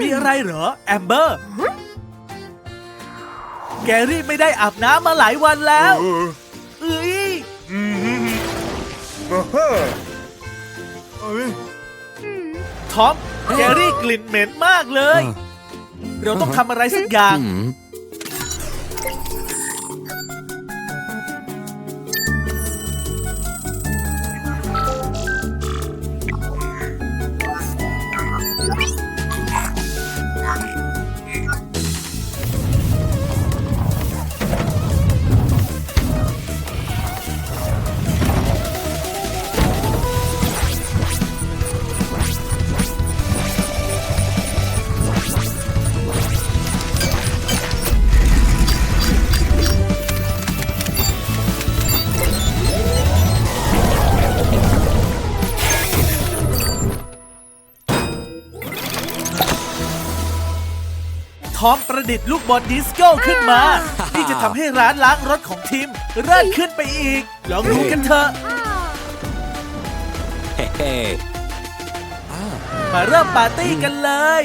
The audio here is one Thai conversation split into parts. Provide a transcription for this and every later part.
มีอะไรเหรอ แอมเบอร์ แกรี่ไม่ได้อาบน้ำมาหลายวันแล้ว เอ้ยทอม แกรี่กลิ่นเหม็นมากเลย เราต้องทำอะไรสักอย่าง ประดิษฐ์ลูกบอลดิสโก้ขึ้นมาที่จะทำให้ร้านล้างรถของทีมเลิศขึ้นไปอีก ลองดูกันเถอะ เฮ้มาเริ่มปาร์ตี้กันเลย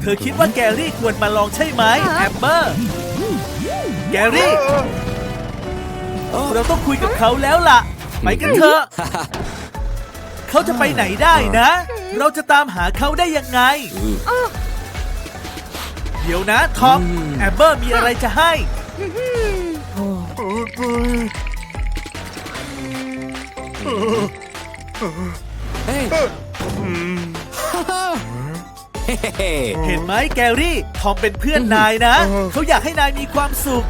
เธอคิดว่าแกรี่ควรมาลองใช่ไหมแอมเบอร์ แกรี่ เราต้องคุยกับเขาแล้วล่ะ ไปกันเถอะ เขาจะไปไหนได้นะ เราจะตามหาเขาได้ยังไง เดี๋ยวนะทอมแอมเบอร์มีอะไรจะให้เฮ้เฮ้เห็นไหมแกรี่ ทอมเป็นเพื่อนนายนะ เขาอยากให้นายมีความสุข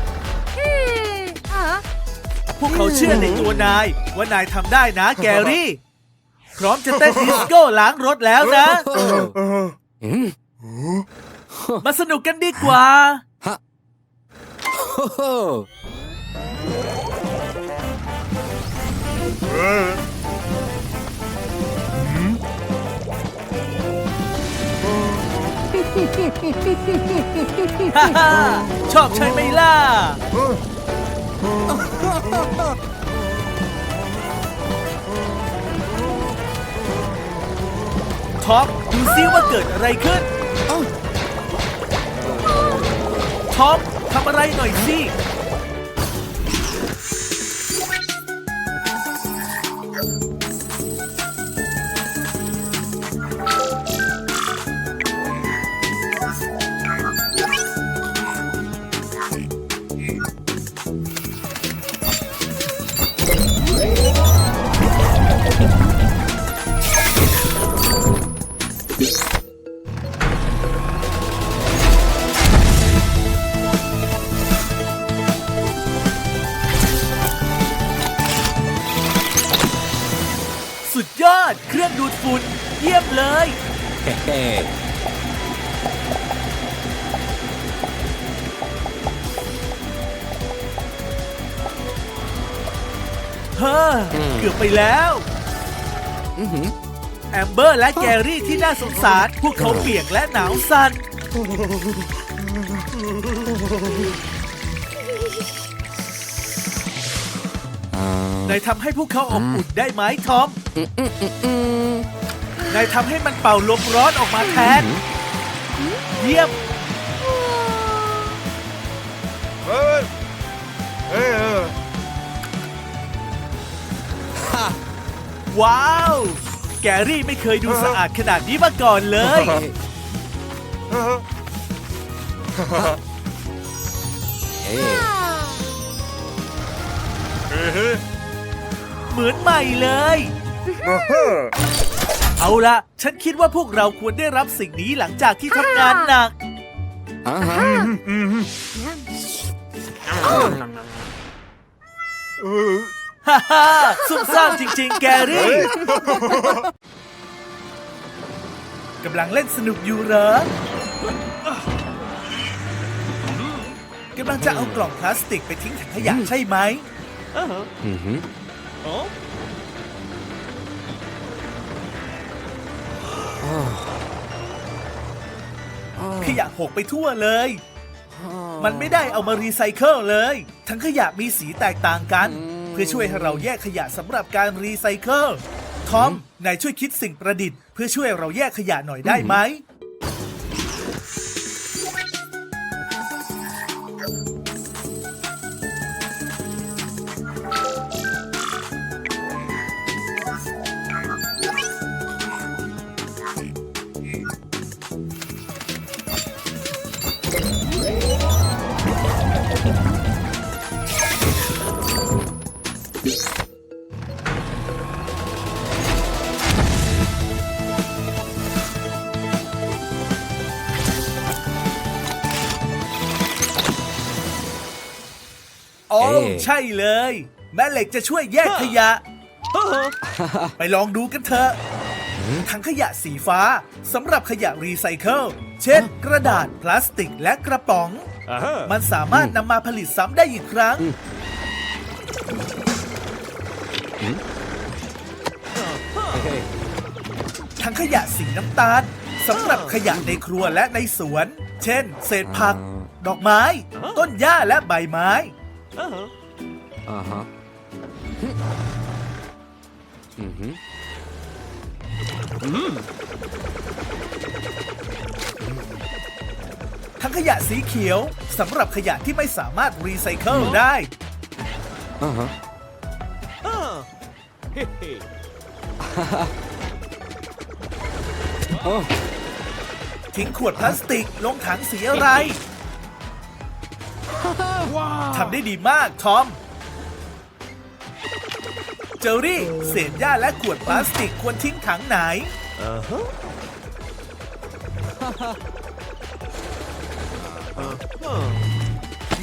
พวกเขาเชื่อในตัวนาย ว่านายทำได้นะแกรี่พ ร้อมจะเต้นดิสโก้ล้างรถแล้วนะ มาสนุกกันดีกว่าโอ้ฮ่าฮ่าชอบใช่ไหมล่ะ ท็อปดูซิว่าเกิดอะไรขึ้นท็อปทำอะไรหน่อยสิ แล้วแอมเบอร์และแกรี่ที่น่าสงสาร พวกเขาเปียกและหนาวสั่นนายทำให้พวกเขาอบอุ่นได้ไหมทอมนายทำให้มันเป่าลมร้อนออกมาแทน เยี่ยม ว้าว แกรี่ไม่เคยดูสะอาดขนาดนี้มาก่อนเลยเฮ้เหมือนใหม่เลย เอาละฉันคิดว่าพวกเราควรได้รับสิ่งนี้หลังจากที่ทำงานหนักอ่า ฮ่าฮ่าซุ่มซ่ามจริง ๆ แกรี่ กำลังเล่นสนุกอยู่เหรอกำลังจะเอากล่องพลาสติกไปทิ้งถังขยะใช่ไหมอือหือขยะหกไปทั่วเลย มันไม่ได้เอามารีไซเคิลเลย ทั้งขยะมีสีแตกต่างกัน อื เพื่อช่วยให้เราแยกขยะสำหรับการรีไซเคิลทอมนายช่วยคิดสิ่งประดิษฐ์เพื่อช่วยเราแยกขยะหน่อยได้ไหม ใช่เลย แม่เหล็กจะช่วยแยกขยะ ไปลองดูกันเถอะถังขยะสีฟ้าสำหรับขยะรีไซเคิล เช่น กระดาษพลาสติกและกระป๋อง มันสามารถนำมาผลิตซ้ำได้อีกครั้งถังขยะสีน้ำตาลสำหรับขยะในครัวและในสวน เช่น เศษผัก ดอกไม้ ต้นหญ้าและใบไม้ อ่าฮะอือฮึทั้งขยะสีเขียวสำหรับขยะที่ไม่สามารถรีไซเคิลได้ อ่าฮะโอ้ทิ้งขวดพลาสติกลงถังสีอะไรทำได้ดีมาก ทอม เจอรี่ เศษหญ้าและขวดพลาสติกควรทิ้งถังไหน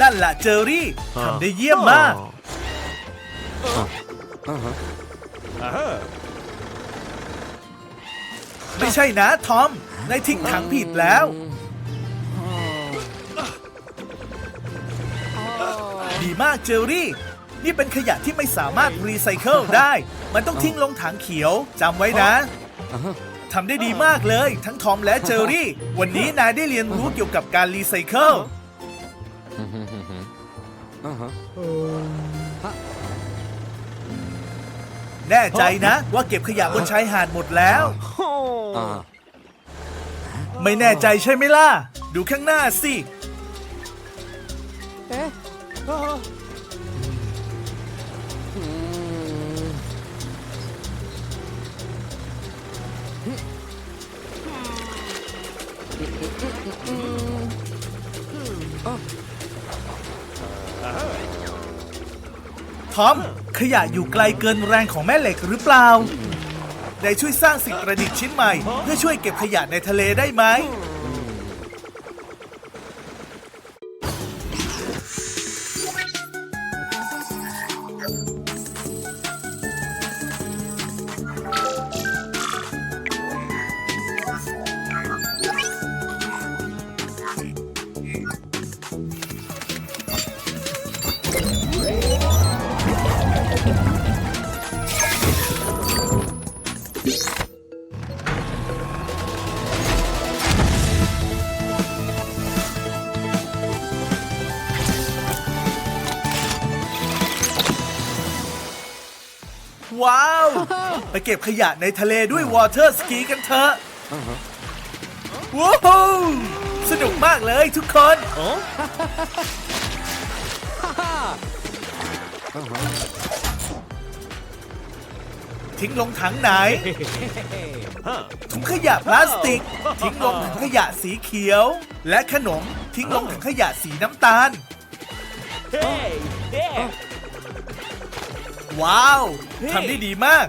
นั่นแหละเจอรี่ทำได้เยี่ยมมากอ่าฮะไม่ใช่นะ ทอมนายทิ้งถังผิดแล้ว ดีมากเจอรี่ นี่เป็นขยะที่ไม่สามารถรีไซเคิลได้ มันต้องทิ้งลงถังเขียวจำไว้นะอ่าฮะทำได้ดีมากเลย ทั้งทอมและเจอรี่ วันนี้นายได้เรียนรู้เกี่ยวกับการรีไซเคิลอือฮึอือฮึอ่าฮะแน่ใจนะ ว่าเก็บขยะบนชายหาดหมดแล้วอ่าไม่แน่ใจใช่ไหมล่ะ ดูข้างหน้าสิ ทอมขยะอยู่ไกลเกินแรงของแม่เหล็กหรือเปล่า ได้ช่วยสร้างสิ่งประดิษฐ์ชิ้นใหม่ เพื่อช่วยเก็บขยะในทะเลได้ไหม เก็บขยะในทะเลด้วยวอเตอร์สกีกันเถอะอ่าฮะว้าวสนุกมากเลยทุกคนอ่าฮะทิ้งลงถังไหน ถุงขยะพลาสติก ทิ้งลงถังขยะสีเขียว และขนมทิ้งลงถังขยะสีน้ำตาล ว้าว ทำได้ดีมาก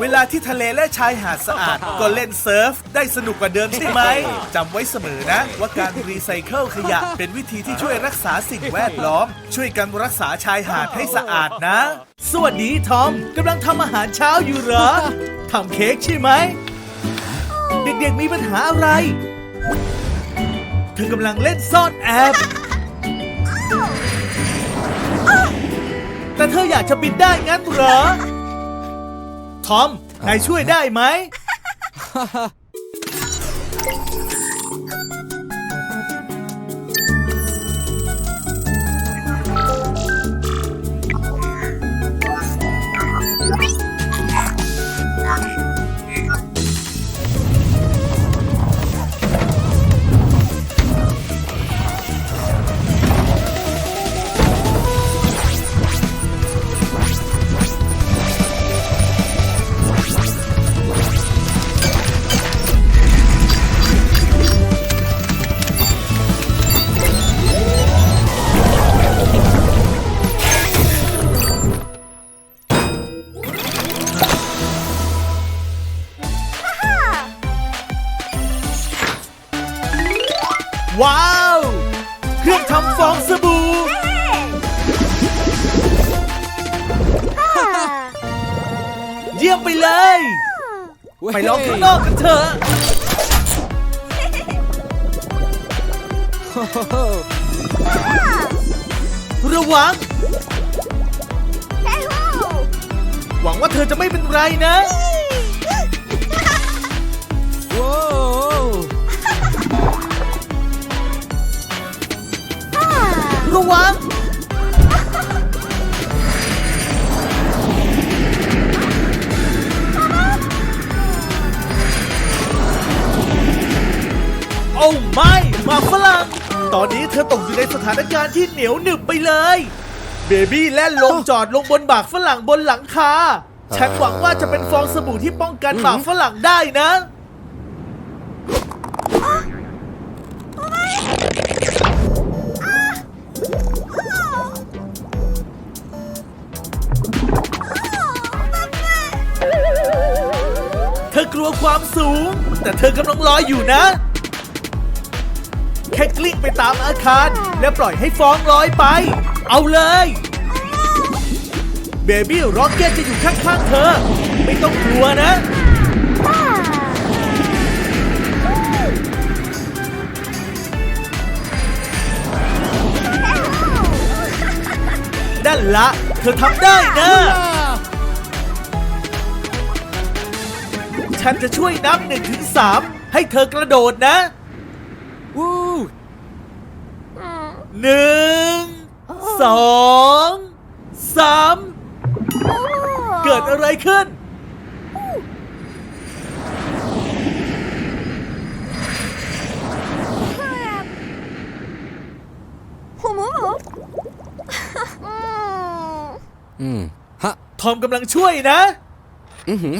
เวลาที่ทะเลและชายหาดสะอาด ก็เล่นเซิร์ฟ ได้สนุกกว่าเดิมใช่ไหมจำไว้เสมอนะ ว่าการรีไซเคิลขยะ เป็นวิธีที่ช่วยรักษาสิ่งแวดล้อม ช่วยกันรักษาชายหาดให้สะอาดนะ สวัสดีทอมกำลังทำอาหารเช้าอยู่เหรอทำเค้กใช่ไหม เด็กๆมีปัญหาอะไร เธอกำลังเล่นซ่อนแอบ แต่เธออยากจะบินได้งั้นเหรอ ทอม นายช่วยได้ไหม ทำฟองสบู่ เยี่ยมไปเลย ไปลองข้างนอกกันเถอะระวัง หวังว่าเธอจะไม่เป็นไรนะ ว้าว ระวัง โอ้ไม่หมากฝรั่ง ตอนนี้เธอตกอยู่ในสถานการณ์ที่เหนียวหนึบไปเลย เบบี้แล่นลงจอดลงบนหมากฝรั่งบนหลังคา ฉันหวังว่าจะเป็นฟองสบู่ที่ป้องกันหมากฝรั่งได้นะ ความสูง แต่เธอกำลังลอยอยู่นะ แค่กลิ้งไปตามอาคาร และปล่อยให้ฟองลอยไป เอาเลยเบบี้ร็อกเก็ตจะอยู่ข้างๆเธอ ไม่ต้องกลัวนะ นั่นละ เธอทำได้นะ ฉันจะช่วยนับหนึ่งถึงสามให้เธอกระโดดนะวู้หนึ่งสองสามเกิดอะไรขึ้น อืม ฮะ ทอมกำลังช่วยนะ อือหือ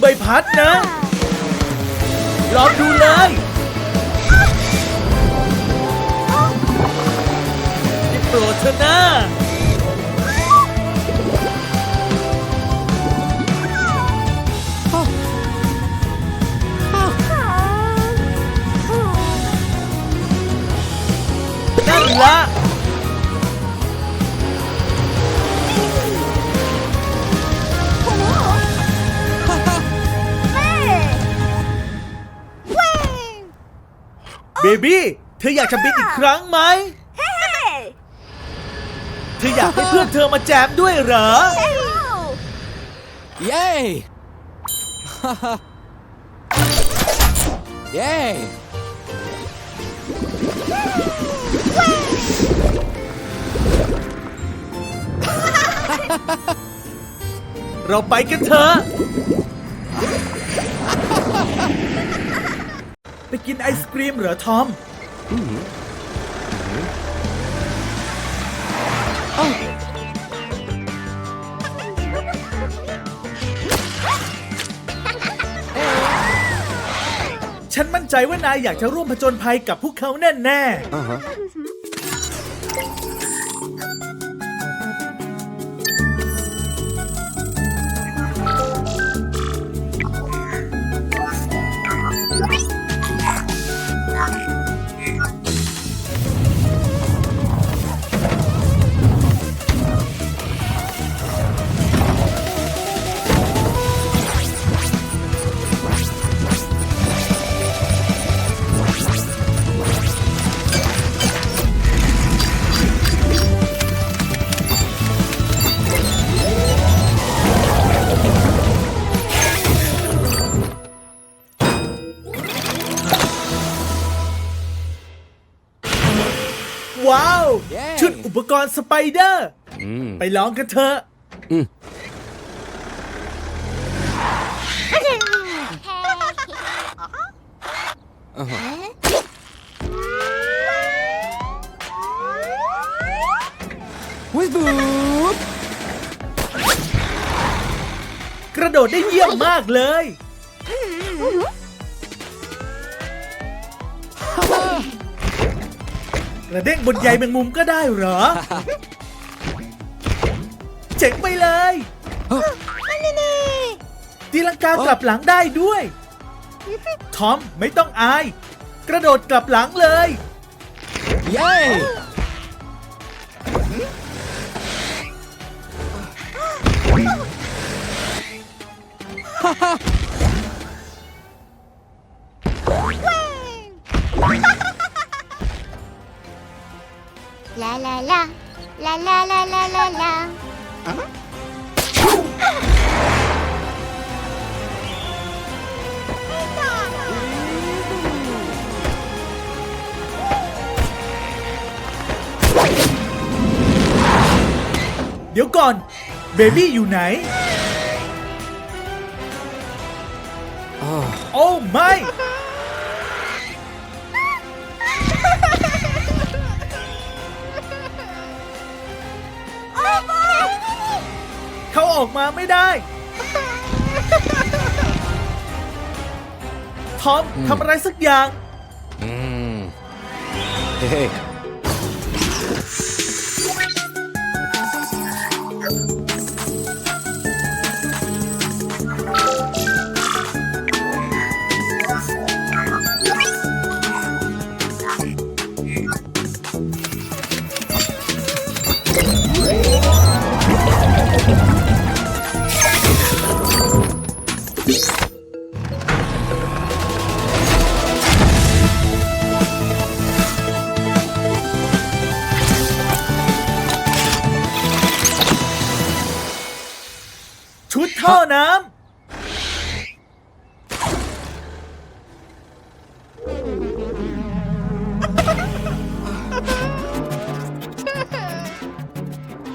ใบพัดนะ ลองดูเลยนี่โปรดเถอะนะ บบี้ เธออยากจะบินอีกครั้งไหม เธออยากให้เพื่อนเธอมาแจมด้วยเหรอ เย้ฮ่าฮ่าเย้ เราไปกันเถอะ ไปกินไอศกรีมเหรอทอมฉันมั่นใจว่านายอยากจะร่วมผจญภัยกับพวกเขาแน่ ๆ อ่าฮะ ปกรณ์สไปเดอร์อไปลองกันเถอะ วิบูกระโดดได้เยี่ยมมากเลย กระเด้งบนใยแมงมุมก็ได้เหรอ เจ๋งไปเลยตีลังกากลับหลังได้ด้วย ทอมไม่ต้องอาย กระโดดกลับหลังเลย เย้ La la la, la la la la la la. เดี๋ยวก่อน เบบี้อยู่ไหนอ๋อโอ้ไม่ เขาออกมาไม่ได้ทอมทำอะไรสักอย่าง อืมเฮ้ ท่อน้ำ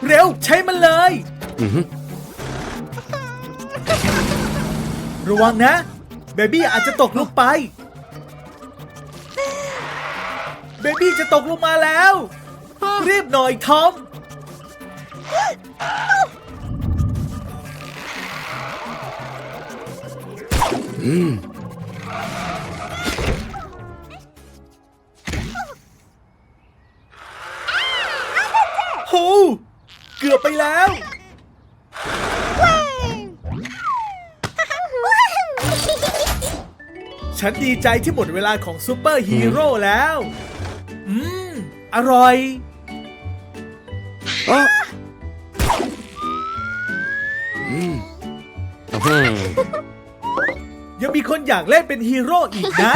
เร็วใช้มันเลยอือฮึระวังนะ เบบี้อาจจะตกลงไป เบบี้จะตกลงมาแล้ว รีบหน่อยทอม โหเกือบไปแล้ว ฉันดีใจที่หมดเวลาของซูเปอร์ฮีโร่แล้ว อืม อร่อย อ๋อ อยากเล่นเป็นฮีโร่อีกนะ